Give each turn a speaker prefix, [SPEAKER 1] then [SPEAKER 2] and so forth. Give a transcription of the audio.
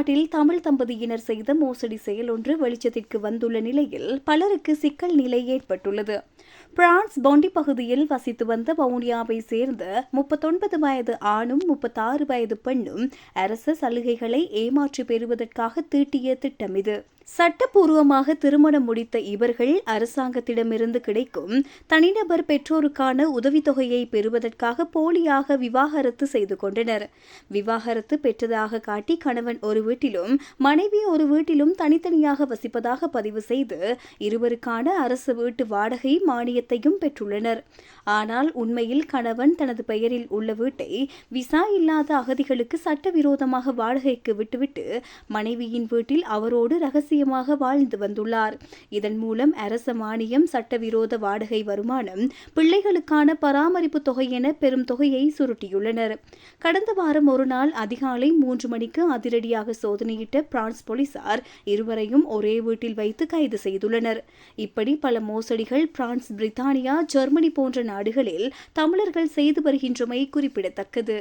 [SPEAKER 1] தமிழ்நாட்டில் தமிழ் தம்பதியினர் செய்த மோசடி செயல் ஒன்று வெளிச்சத்திற்கு வந்துள்ள நிலையில் பலருக்கு சிக்கல் நிலை ஏற்பட்டுள்ளது. பிரான்ஸ் பொண்டி பகுதியில் வசித்து வந்த வவுனியாவை சேர்ந்த முப்பத்தொன்பது வயது ஆணும் முப்பத்தாறு வயது பெண்ணும் அரச சலுகைகளை ஏமாற்றி பெறுவதற்காக தீட்டிய திட்டம் இது. சட்டப்பூர்வமாக திருமணம் முடித்த இவர்கள் அரசாங்கத்திடமிருந்து கிடைக்கும் தனிநபர் பெற்றோருக்கான உதவித்தொகையை பெறுவதற்காக போலியாக விவாகரத்து செய்து கொண்டனர். விவாகரத்து பெற்றதாக காட்டி கணவன் ஒரு வீட்டிலும் மனைவி ஒரு வீட்டிலும் தனித்தனியாக வசிப்பதாக பதிவு செய்து இருவருக்கான அரசு வீட்டு வாடகை மானியத்தையும் பெற்றுள்ளனர். ஆனால் உண்மையில் கணவன் தனது பெயரில் உள்ள வீட்டை விசா இல்லாத அகதிகளுக்கு சட்டவிரோதமாக வாடகைக்கு விட்டுவிட்டு மனைவியின் வீட்டில் அவரோடு ரகசியமாக வாழ்ந்து வந்துள்ளார். இதன் மூலம் அரச மானியம் சட்டவிரோத வாடகை வருமானம் பிள்ளைகளுக்கான பராமரிப்பு தொகை என பெரும் தொகையை சுருட்டியுள்ளனர். கடந்த வாரம் ஒரு நாள் அதிகாலை மூன்று மணிக்கு அதிரடியாக சோதனையிட்ட பிரான்ஸ் போலீசார் இருவரையும் ஒரே வீட்டில் வைத்து கைது செய்துள்ளனர். இப்படி பல மோசடிகள் பிரான்ஸ் பிரித்தானியா ஜெர்மனி போன்ற நாடுகளில் தமிழர்கள் செய்து வருகின்றமை குறிப்பிடத்தக்கது.